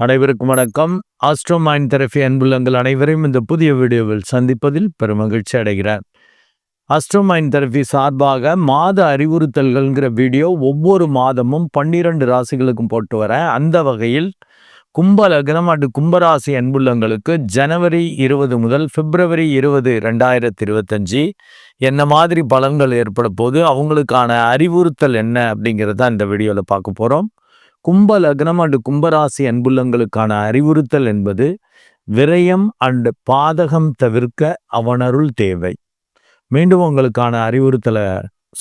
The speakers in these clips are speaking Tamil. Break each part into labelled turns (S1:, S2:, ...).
S1: அனைவருக்கும் வணக்கம். ஆஸ்ட்ரோ மைண்ட் தெரபி அன்புள்ளங்கள் அனைவரையும் இந்த புதிய வீடியோவில் சந்திப்பதில் பெருமகிழ்ச்சி அடைகிறார் ஆஸ்ட்ரோ மைண்ட் தெரபி சார்பாக மாத அறிவுறுத்தல்கள்ங்கிற வீடியோ ஒவ்வொரு மாதமும் பன்னிரண்டு ராசிகளுக்கும் போட்டு வரேன். அந்த வகையில் கும்ப லக்னம் அண்டு கும்பராசி அன்புள்ளங்களுக்கு ஜனவரி இருபது முதல் பிப்ரவரி இருபது ரெண்டாயிரத்தி இருபத்தஞ்சி என்ன மாதிரி பலன்கள் ஏற்பட போது அவங்களுக்கான அறிவுறுத்தல் என்ன அப்படிங்கிறத இந்த வீடியோவில் பார்க்க போகிறோம் கும்ப லக்னம் அண்டு கும்பராசி அன்புள்ளங்களுக்கான அறிவுறுத்தல் என்பது விரயம் அண்டு பாதகம் தவிர்க்க அவனருள் தேவை. மீண்டும் உங்களுக்கான அறிவுறுத்தலை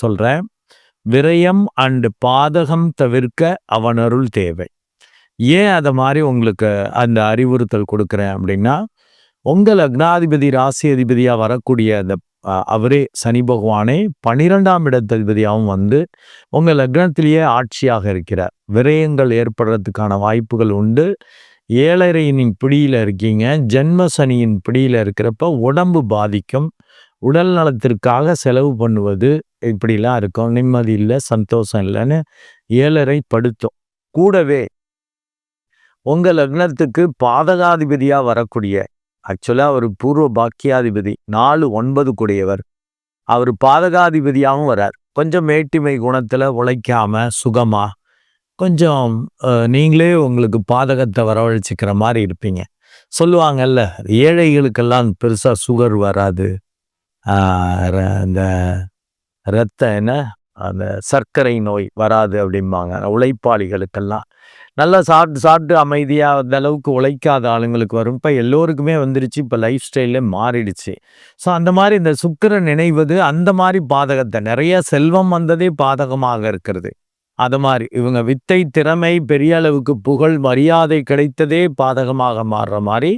S1: சொல்கிறேன் விரயம் அண்டு பாதகம் தவிர்க்க அவனருள் தேவை. ஏன் அதை மாதிரி உங்களுக்கு அந்த அறிவுறுத்தல் கொடுக்குறேன் அப்படின்னா உங்கள் லக்னாதிபதி ராசி அதிபதியாக வரக்கூடிய அந்த அவரே சனி பகவானே பனிரெண்டாம் இடத்ததிபதியாகவும் வந்து உங்கள் லக்னத்திலேயே ஆட்சியாக இருக்கிறார். விரயங்கள் ஏற்படுறதுக்கான வாய்ப்புகள் உண்டு. ஏழரையின் பிடியில் இருக்கீங்க. ஜென்ம சனியின் பிடியில் இருக்கிறப்ப உடம்பு பாதிக்கும். உடல் நலத்திற்காக செலவு பண்ணுவது இப்படிலாம் இருக்கும். நிம்மதி இல்லை சந்தோஷம் இல்லைன்னு ஏழரை படுத்தும். கூடவே உங்கள் லக்னத்துக்கு பாதகாதிபதியாக வரக்கூடிய ஆக்சுவலாக அவர் பூர்வ பாக்கியாதிபதி நாலு ஒன்பது கூடியவர். அவர் பாதகாதிபதியாகவும் வரார். கொஞ்சம் மேட்டிமை குணத்தில் உழைக்காம சுகமாக கொஞ்சம் நீங்களே உங்களுக்கு பாதகத்தை வரவழைச்சிக்கிற மாதிரி இருப்பீங்க. சொல்லுவாங்கல்ல ஏழைகளுக்கெல்லாம் பெருசாக சுகர் வராது. இந்த ரத்த என்ன? அந்த சர்க்கரை நோய் வராது அப்படிம்பாங்க. உழைப்பாளிகளுக்கெல்லாம். நல்லா சாப்பிட்டு சாப்பிட்டு அமைதியாக அந்த அளவுக்கு உழைக்காத ஆளுங்களுக்கு வரும். இப்போ எல்லோருக்குமே வந்துருச்சு. இப்போ லைஃப் ஸ்டைலே மாறிடுச்சு. ஸோ அந்த மாதிரி இந்த சுக்கரன் நினைவது அந்த மாதிரி பாதகத்தை. நிறைய செல்வம் வந்ததே பாதகமாக இருக்கிறது. அது மாதிரி இவங்க வித்தை திறமை பெரிய அளவுக்கு புகழ் மரியாதை கிடைத்ததே பாதகமாக மாறுற மாதிரி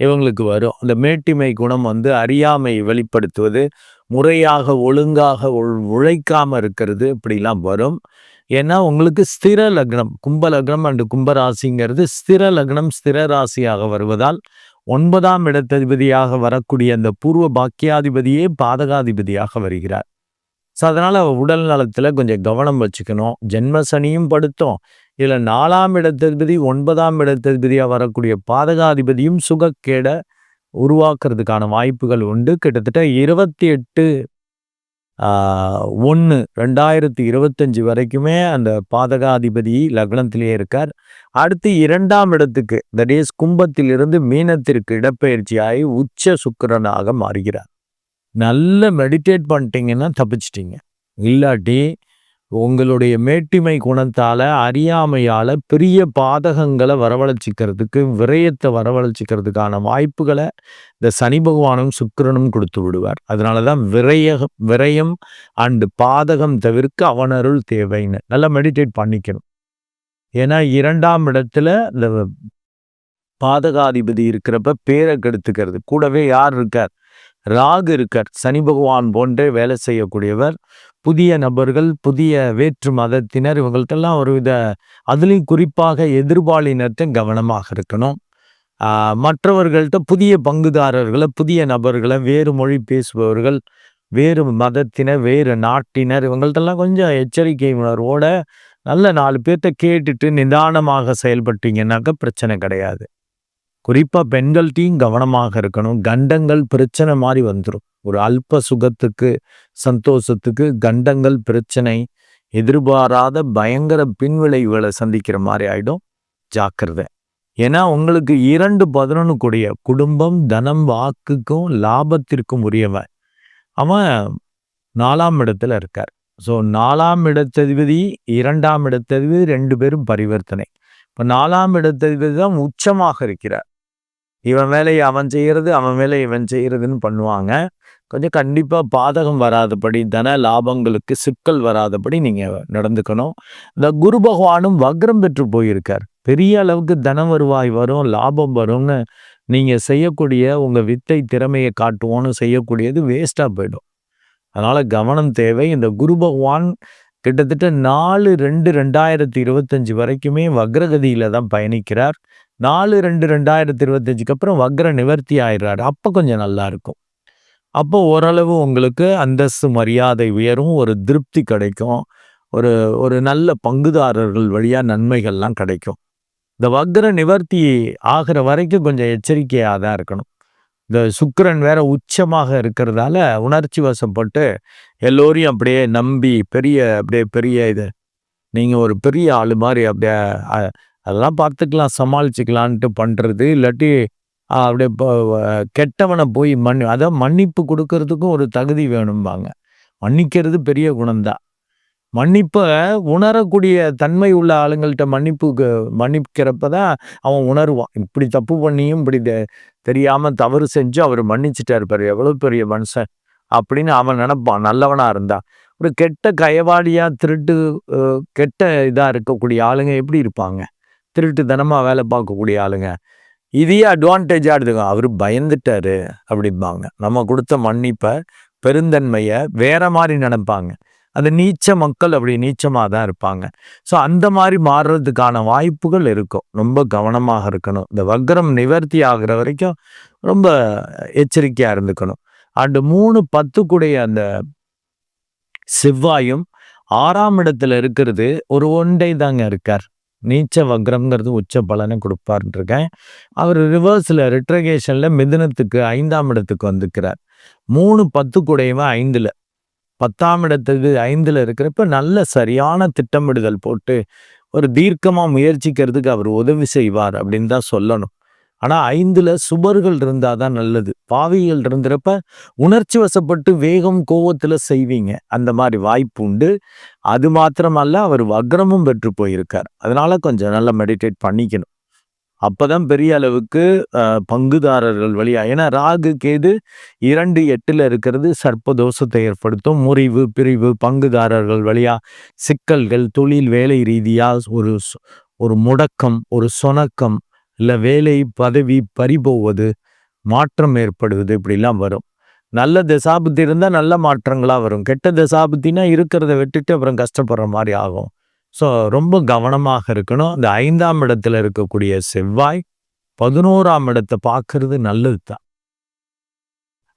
S1: இவங்களுக்கு வரும். அந்த மேட்டிமை குணம் வந்து அறியாமை வெளிப்படுத்துவது முறையாக ஒழுங்காக உழைக்காமல் இருக்கிறது. இப்படிலாம் வரும். ஏன்னா உங்களுக்கு ஸ்திர லக்னம் கும்ப லக்னம் அண்டு கும்பராசிங்கிறது ஸ்திர லக்னம் ஸ்திர ராசியாக வருவதால் ஒன்பதாம் இடத்ததிபதியாக வரக்கூடிய அந்த பூர்வ பாக்கியாதிபதியே பாதகாதிபதியாக வருகிறார். ஸோ அதனால் உடல் நலத்தில் கொஞ்சம் கவனம் வச்சுக்கணும். ஜென்ம சனியும் படுத்தோம். இதில் நாலாம் இடத்ததிபதி ஒன்பதாம் இடத்ததிபதியாக வரக்கூடிய பாதகாதிபதியும் சுகக்கேட உருவாக்குறதுக்கான வாய்ப்புகள் உண்டு. கிட்டத்தட்ட இருபத்தி எட்டு ஒன்று ரெண்டாயிரத்தி இருபத்தஞ்சி வரைக்குமே அந்த பாதகாதிபதி லக்னத்திலே இருக்கார். அடுத்து இரண்டாம் இடத்துக்கு தட் இஸ் கும்பத்திலிருந்து மீனத்திற்கு இடப்பெயர்ச்சியாகி உச்ச சுக்கரனாக மாறுகிறார். நல்ல மெடிடேட் பண்ணிட்டீங்கன்னா தப்பிச்சிட்டிங்க. இல்லாட்டி உங்களுடைய மேட்டிமை குணத்தால் அறியாமையால் பெரிய பாதகங்களை வரவழைச்சிக்கிறதுக்கு விரயத்தை வரவழைச்சிக்கிறதுக்கான வாய்ப்புகளை இந்த சனி பகவானும் சுக்கிரனும் கொடுத்து விடுவார். அதனால தான் விரய விரயம் அண்டு பாதகம் தவிர்க்க அவனருள் தேவைன்னு நல்லா மெடிடேட் பண்ணிக்கணும். ஏன்னா இரண்டாம் இடத்துல இந்த பாதகாதிபதி இருக்கிறப்ப பேரை கெடுத்துக்கிறது. கூடவே யார் இருக்கார்? ராகு இருக்கார். சனி பகவான் போன்றே வேலை செய்யக்கூடியவர். புதிய நபர்கள் புதிய வேற்று மதத்தினர் இவங்கள்ட்டெல்லாம் ஒரு வித அதுலேயும் குறிப்பாக எதிர்பாலினத்தை கவனமாக இருக்கணும். மற்றவர்கள்ட்ட புதிய பங்குதாரர்களை புதிய நபர்களை வேறு மொழி பேசுபவர்கள் வேறு மதத்தினர் வேறு நாட்டினர் இவங்கள்ட்டெல்லாம் கொஞ்சம் எச்சரிக்கை உணர்வோட நல்ல நாலு பேர்த்த கேட்டுட்டு நிதானமாக செயல்பட்டீங்கன்னாக்க பிரச்சனை கிடையாது. குறிப்பாக பெண்கள்கிட்டையும் கவனமாக இருக்கணும். கண்டங்கள் பிரச்சனை மாதிரி வந்துடும் ஒரு அல்ப சுகத்துக்கு சந்தோஷத்துக்கு கண்டங்கள் பிரச்சனை எதிர்பாராத பயங்கர பின்விளைவுகளை சந்திக்கிற மாதிரி ஆயிடும். ஜாக்கிரதை. ஏன்னா உங்களுக்கு இரண்டு பதினொன்று கூடிய குடும்பம் தனம் வாக்குக்கும் லாபத்திற்கும் உரியவன் அவன் நாலாம் இடத்துல இருக்கார். ஸோ நாலாம் இடத்ததிபதி இரண்டாம் இடத்ததிபதி ரெண்டு பேரும் பரிவர்த்தனை. இப்போ நாலாம் இடத்துக்கு தான் உச்சமாக இருக்கிறார். இவன் வேலையை அவன் செய்கிறது அவன் வேலையை இவன் செய்கிறதுன்னு பண்ணுவாங்க. கொஞ்சம் கண்டிப்பாக பாதகம் வராதபடி தன லாபங்களுக்கு சிக்கல் வராதபடி நீங்கள் நடந்துக்கணும். இந்த குரு பகவானும் வக்ரம் பெற்று போயிருக்கார். பெரிய அளவுக்கு தன வருவாய் வரும் லாபம் வரும்னு நீங்கள் செய்யக்கூடிய உங்கள் வித்தை திறமையை காட்டுவோன்னு செய்யக்கூடியது வேஸ்ட்டாக போயிடும். அதனால் கவனம் தேவை. இந்த குரு பகவான் கிட்டத்தட்ட நாலு ரெண்டு ரெண்டாயிரத்தி இருபத்தஞ்சி வரைக்குமே வக்ரகதியில் தான் பயணிக்கிறார். நாலு ரெண்டு ரெண்டாயிரத்தி இருபத்தஞ்சுக்கு அப்புறம் வக்ர நிவர்த்தி ஆயிடுறாரு. அப்போ கொஞ்சம் நல்லா இருக்கும். அப்போ ஓரளவு உங்களுக்கு அந்தஸ்து மரியாதை உயரும் ஒரு திருப்தி கிடைக்கும். ஒரு ஒரு நல்ல பங்குதாரர்கள் வழியாக நன்மைகள்லாம் கிடைக்கும். இந்த வக்ர நிவர்த்தி ஆகிற வரைக்கும் கொஞ்சம் எச்சரிக்கையாக தான் இருக்கணும். இந்த சுக்கிரன் வேற உச்சமாக இருக்கிறதால உணர்ச்சி வசப்பட்டு எல்லோரையும் அப்படியே நம்பி பெரிய அப்படியே பெரிய இது. நீங்கள் ஒரு பெரிய ஆள் மாதிரி அப்படியே அதெல்லாம் பார்த்துக்கலாம் சமாளிச்சுக்கலான்ட்டு பண்ணுறது இல்லாட்டி அப்படியே இப்போ கெட்டவனை போய் மன்னி அதான் மன்னிப்பு கொடுக்கறதுக்கும் ஒரு தகுதி வேணும்பாங்க. மன்னிக்கிறது பெரிய குணம்தான். மன்னிப்பை உணரக்கூடிய தன்மை உள்ள ஆளுங்கள்கிட்ட மன்னிப்புக்கு மன்னிக்கிறப்ப தான் அவன் உணருவான். இப்படி தப்பு பண்ணியும் இப்படி தெ- தவறு செஞ்சு அவர் மன்னிச்சிட்டாரு பாரு எவ்வளோ பெரிய மனுஷன் அப்படின்னு அவன் நினப்பான். நல்லவனாக இருந்தா. ஒரு கெட்ட கயவாளியாக திருட்டு கெட்ட இதாக இருக்கக்கூடிய ஆளுங்க எப்படி இருப்பாங்க? திருட்டு தனமாக வேலை பார்க்கக்கூடிய ஆளுங்க. இதையே அட்வான்டேஜாக எடுத்துக்கோ. அவர் பயந்துட்டாரு அப்படிம்பாங்க. நம்ம கொடுத்த மன்னிப்பை பெருந்தன்மையை வேற மாதிரி நினைப்பாங்க. அந்த நீச்ச மக்கள் அப்படி நீச்சமாக தான் இருப்பாங்க. ஸோ அந்த மாதிரி மாறுறதுக்கான வாய்ப்புகள் இருக்கும். ரொம்ப கவனமாக இருக்கணும். இந்த வக்ரம் நிவர்த்தி ஆகிற வரைக்கும் ரொம்ப எச்சரிக்கையாக இருந்துக்கணும். அண்டு மூணு பத்துக்குடைய அந்த செவ்வாயும் ஆறாம் இடத்துல இருக்கிறது ஒரு ஒன்றை தாங்க இருக்கார். நீச்ச வக்ரம்ங்கிறது உச்ச பலனை கொடுப்பார்ன்னு இருக்கேன் அவர் ரிவர்ஸில் ரிட்ரகேஷனில் மிதுனத்துக்கு ஐந்தாம் இடத்துக்கு வந்துக்கிறார் மூணு பத்து கூடையவன் ஐந்தில். பத்தாம் இடத்துக்கு ஐந்தில் இருக்கிறப்ப நல்ல சரியான திட்டமிடுதல் போட்டு ஒரு தீர்க்கமாக முயற்சிக்கிறதுக்கு அவர் உதவி செய்வார் அப்படின்னு தான் சொல்லணும். ஆனால் ஐந்தில் சுபர்கள் இருந்தால் தான் நல்லது. பாவிகள் இருந்துறப்ப உணர்ச்சி வசப்பட்டு வேகம் கோவத்தில் செய்வீங்க. அந்த மாதிரி வாய்ப்பு உண்டு. அது மாத்திரமல்ல அவர் வக்ரமும் பெற்று போயிருக்கார். அதனால் கொஞ்சம் நல்லா மெடிடேட் பண்ணிக்கணும். அப்பதான் பெரிய அளவுக்கு பங்குதாரர்கள் வழியா ஏன்னா ராகு கேது இரண்டு எட்டுல இருக்கிறது சர்ப்பதோஷத்தை ஏற்படுத்தும். முறிவு பிரிவு பங்குதாரர்கள் வழியா சிக்கல்கள் தொழில் வேலை ரீதியா ஒரு ஒரு முடக்கம் ஒரு சொணக்கம் இல்லை வேலை பதவி பறிபோவது மாற்றம் ஏற்படுவது இப்படிலாம் வரும். நல்ல தசாபுத்தி இருந்தால் நல்ல மாற்றங்களாக வரும். கெட்ட தசாபுத்தினா இருக்கிறத விட்டுட்டு அப்புறம் கஷ்டப்படுற மாதிரி ஆகும். ஸோ ரொம்ப கவனமாக இருக்கணும். இந்த ஐந்தாம் இடத்துல இருக்கக்கூடிய செவ்வாய் பதினோராம் இடத்தை பார்க்கறது நல்லது தான்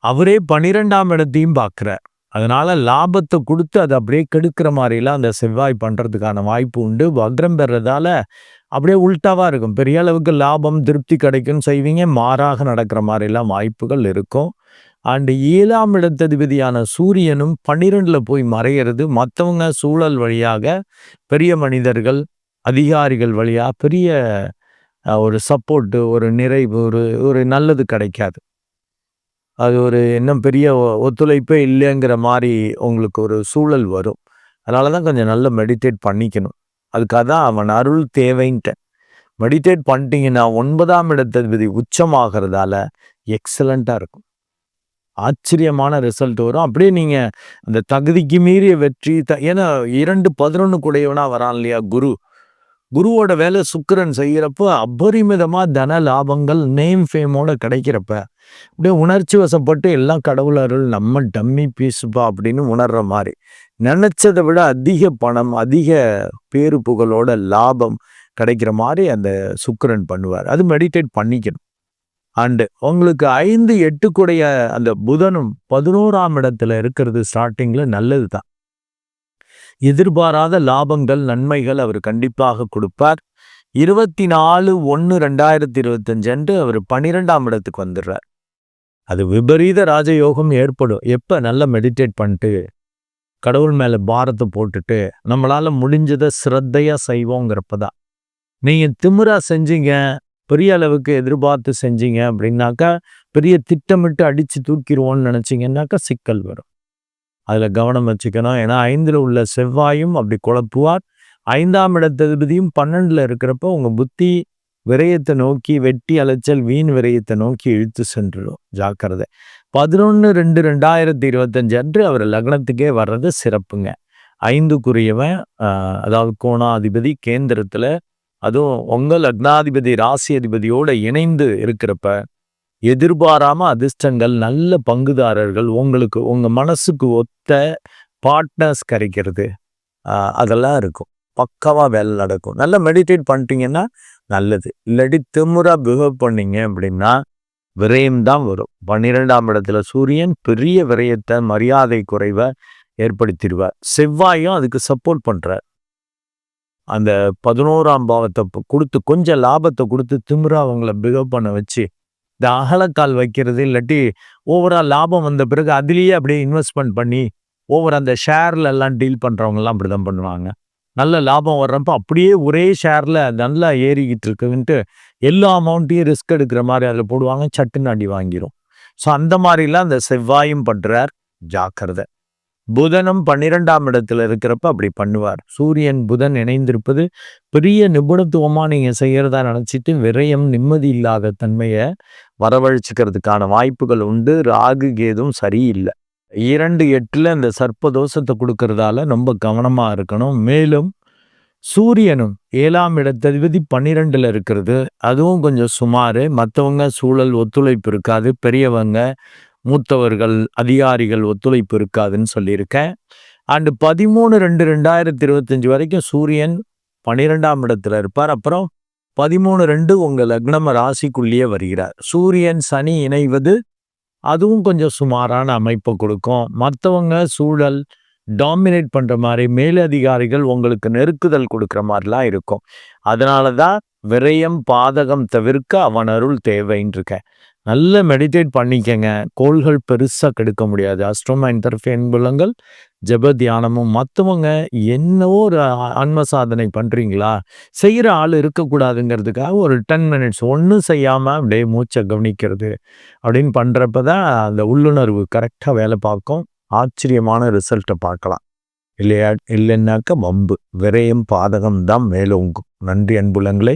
S1: அவரே பன்னிரெண்டாம் இடத்தையும் பார்க்குறார். அதனால லாபத்தை கொடுத்து அதை அப்படியே கெடுக்கிற மாதிரிலாம் அந்த செவ்வாய் பண்ணுறதுக்கான வாய்ப்பு உண்டு. வக்ரம் பெறதால அப்படியே உள்டாவாக இருக்கும். பெரிய அளவுக்கு லாபம் திருப்தி கிடைக்கும் செய்வீங்க. மாறாக நடக்கிற மாதிரிலாம் வாய்ப்புகள் இருக்கும். அண்டு ஏழாம் இடத்ததிபதியான சூரியனும் பன்னிரெண்டில் போய் மறையிறது மற்றவங்க சூழல் வழியாக பெரிய மனிதர்கள் அதிகாரிகள் வழியாக பெரிய ஒரு சப்போர்ட்டு ஒரு நிறைவு ஒரு ஒரு நல்லது கிடைக்காது. அது ஒரு இன்னும் பெரிய ஒ- ஒத்துழைப்பே இல்லைங்கிற மாதிரி உங்களுக்கு ஒரு சூழல் வரும். அதனால தான் கொஞ்சம் நல்லா மெடிடேட் பண்ணிக்கணும். அதுக்காக தான் அவன் அருள் தேவைன்ட்டேன். மெடிடேட் பண்ணிட்டீங்கன்னா ஒன்பதாம் இடத்ததிபதி உச்சமாகிறதால எக்ஸலண்ட்டாக இருக்கும். ஆச்சரியமான ரிசல்ட் வரும். அப்படியே நீங்கள் அந்த தகுதிக்கு மீறிய வெற்றி த ஏன்னா இரண்டு பதினொன்று கூடையவனாக வரான் இல்லையா குரு? குருவோட வேலை சுக்கிரன் செய்கிறப்ப அபரிமிதமாக தன லாபங்கள் நேம் ஃபேமோட கிடைக்கிறப்ப அப்படியே உணர்ச்சி வசப்பட்டு எல்லாம் கடவுள் அருள் நம்ம டம்மி பீஸுப்பா அப்படின்னு உணர்ற மாதிரி. நினச்சதை விட அதிக பணம் அதிக பேரு புகழோட லாபம் கிடைக்கிற மாதிரி அந்த சுக்கரன் பண்ணுவார். அது மெடிடேட் பண்ணிக்கணும். அண்டு உங்களுக்கு ஐந்து எட்டுக்குடைய அந்த புதனும் பதினோராம் இடத்துல இருக்கிறது ஸ்டார்டிங்ல நல்லது தான் எதிர்பாராத லாபங்கள் நன்மைகள் அவர் கண்டிப்பாக கொடுப்பார். இருபத்தி நாலு ஒன்று ரெண்டாயிரத்தி இருபத்தஞ்சு அன்று அவர் பன்னிரெண்டாம் இடத்துக்கு வந்துடுறார். அது விபரீத ராஜயோகம் ஏற்படும். எப்போ நல்லா மெடிடேட் பண்ணிட்டு கடவுள் மேலே பாரத்தை போட்டுட்டு நம்மளால முடிஞ்சதை சிரத்தையா செய்வோங்கிறப்ப தான் நீங்கள் திமிரா செஞ்சீங்க பெரிய அளவுக்கு எதிர்பார்த்து செஞ்சீங்க அப்படின்னாக்கா பெரிய திட்டமிட்டு அடித்து தூக்கிடுவோன்னு நினச்சிங்கன்னாக்கா சிக்கல் வரும். அதில் கவனம் வச்சுக்கணும். ஏன்னா ஐந்தில் உள்ள செவ்வாயும் அப்படி குழப்புவார். ஐந்தாம் இடத்ததிபதியும் பன்னெண்டில் இருக்கிறப்ப உங்கள் புத்தி விரயத்தை நோக்கி வெட்டி அலைச்சல் வீண் விரயத்தை நோக்கி இழுத்து சென்றுடும். ஜாக்கிரதை. பதினொன்று ரெண்டு ரெண்டாயிரத்தி இருபத்தஞ்சு அன்று அவர் லக்னத்துக்கே வர்றது சிறப்புங்க. ஐந்துக்குரியவன் அதாவது கோணாதிபதி கேந்திரத்தில் அதுவும் உங்கள் லக்னாதிபதி ராசி அதிபதியோடு இணைந்து இருக்கிறப்ப எதிர்பாராம அதிர்ஷ்டங்கள் நல்ல பங்குதாரர்கள் உங்களுக்கு உங்கள் மனசுக்கு ஒத்த பார்ட்னர்ஸ் கிடைக்கிறது. அதெல்லாம் இருக்கும். பக்காவாக வேலை நடக்கும். நல்லா மெடிடேட் பண்ணிட்டீங்கன்னா நல்லது. இல்லாட்டி திமுறா பிஹேவ் பண்ணீங்க அப்படின்னா விரயம் தான் வரும். பன்னிரெண்டாம் இடத்துல சூரியன் பெரிய விரயத்தை மரியாதை குறைவை ஏற்படுத்திடுவார். செவ்வாயும் அதுக்கு சப்போர்ட் பண்ணுறார் அந்த பதினோராம் பாவத்தை கொடுத்து கொஞ்சம் லாபத்தை கொடுத்து திமிரா அவங்கள பிகப் பண்ண வச்சு இந்த அகலக்கால் வைக்கிறது இல்லாட்டி ஓவரால் லாபம் வந்த பிறகு அதுலேயே அப்படியே இன்வெஸ்ட்மெண்ட் பண்ணி ஓவர் அந்த ஷேர்ல எல்லாம் டீல் பண்ணுறவங்கலாம் அப்படி தான் பண்ணுவாங்க. நல்ல லாபம் வர்றப்ப அப்படியே ஒரே ஷேரில் நல்லா ஏறிக்கிட்டு இருக்குன்ட்டு எல்லா அமௌண்ட்டையும் ரிஸ்க் எடுக்கிற மாதிரி அதில் போடுவாங்க சட்டுன்னு அடி வாங்கிடும் ஸோ அந்த மாதிரிலாம் அந்த செவ்வாயும் பண்ணுறார் ஜாக்கிரதை. புதனும் பன்னிரெண்டாம் இடத்துல இருக்கிறப்ப அப்படி பண்ணுவார். சூரியன் புதன் இணைந்திருப்பது பெரிய நிபுணத்துவமாக நீங்கள் செய்கிறதா நினச்சிட்டு விரயம் நிம்மதி இல்லாத தன்மையை வரவழைச்சிக்கிறதுக்கான வாய்ப்புகள் உண்டு. ராகு கேதும் சரியில்லை. இரண்டு எட்டில் இந்த சர்ப்ப தோஷத்தை கொடுக்கறதால ரொம்ப கவனமாக இருக்கணும். மேலும் சூரியனும் ஏழாம் இடத்ததிபதி பன்னிரெண்டில் இருக்கிறது. அதுவும் கொஞ்சம் சுமார். மற்றவங்க சூழல் ஒத்துழைப்பு இருக்காது. பெரியவங்க மூத்தவர்கள் அதிகாரிகள் ஒத்துழைப்பு இருக்காதுன்னு சொல்லியிருக்கேன். அண்டு பதிமூணு ரெண்டு ரெண்டாயிரத்தி இருபத்தஞ்சு வரைக்கும் சூரியன் பன்னிரெண்டாம் இடத்துல இருப்பார். அப்புறம் பதிமூணு ரெண்டு உங்கள் லக்னம ராசிக்குள்ளேயே வருகிறார். சூரியன் சனி இணைவது அதுவும் கொஞ்சம் சுமாரான அமைப்பை கொடுக்கும். மற்றவங்க சூழல் டாமினேட் பண்ணுற மாதிரி மேலதிகாரிகள் உங்களுக்கு நெருக்குதல் கொடுக்குற மாதிரிலாம் இருக்கும். அதனால தான் விரயம் பாதகம் தவிர்க்க அவன் அருள் தேவைன்னு இருக்கேன். நல்ல மெடிடேட் பண்ணிக்கங்க. கோள்கள் பெருசாக கெடுக்க முடியாது. அஸ்ட்ரோமைன் தர்ஃபேன் புலங்கள் ஜெப தியானமும் மற்றவங்க என்னவோ ஒரு ஆன்ம சாதனை பண்ணுறீங்களா செய்கிற ஆள் இருக்கக்கூடாதுங்கிறதுக்காக ஒரு டென் மினிட்ஸ் ஒன்றும் செய்யாமல் அப்படியே மூச்சை கவனிக்கிறது அப்படின்னு பண்ணுறப்ப தான் அந்த உள்ளுணர்வு கரெக்டாக வேலை பார்க்கும். ஆச்சரியமான ரிசல்ட்டை பார்க்கலாம். இல்லையா இல்லைன்னாக்க வம்பு விரயம் பாதகம் தான் மேலோங்கும். நன்றி அன்புலங்களே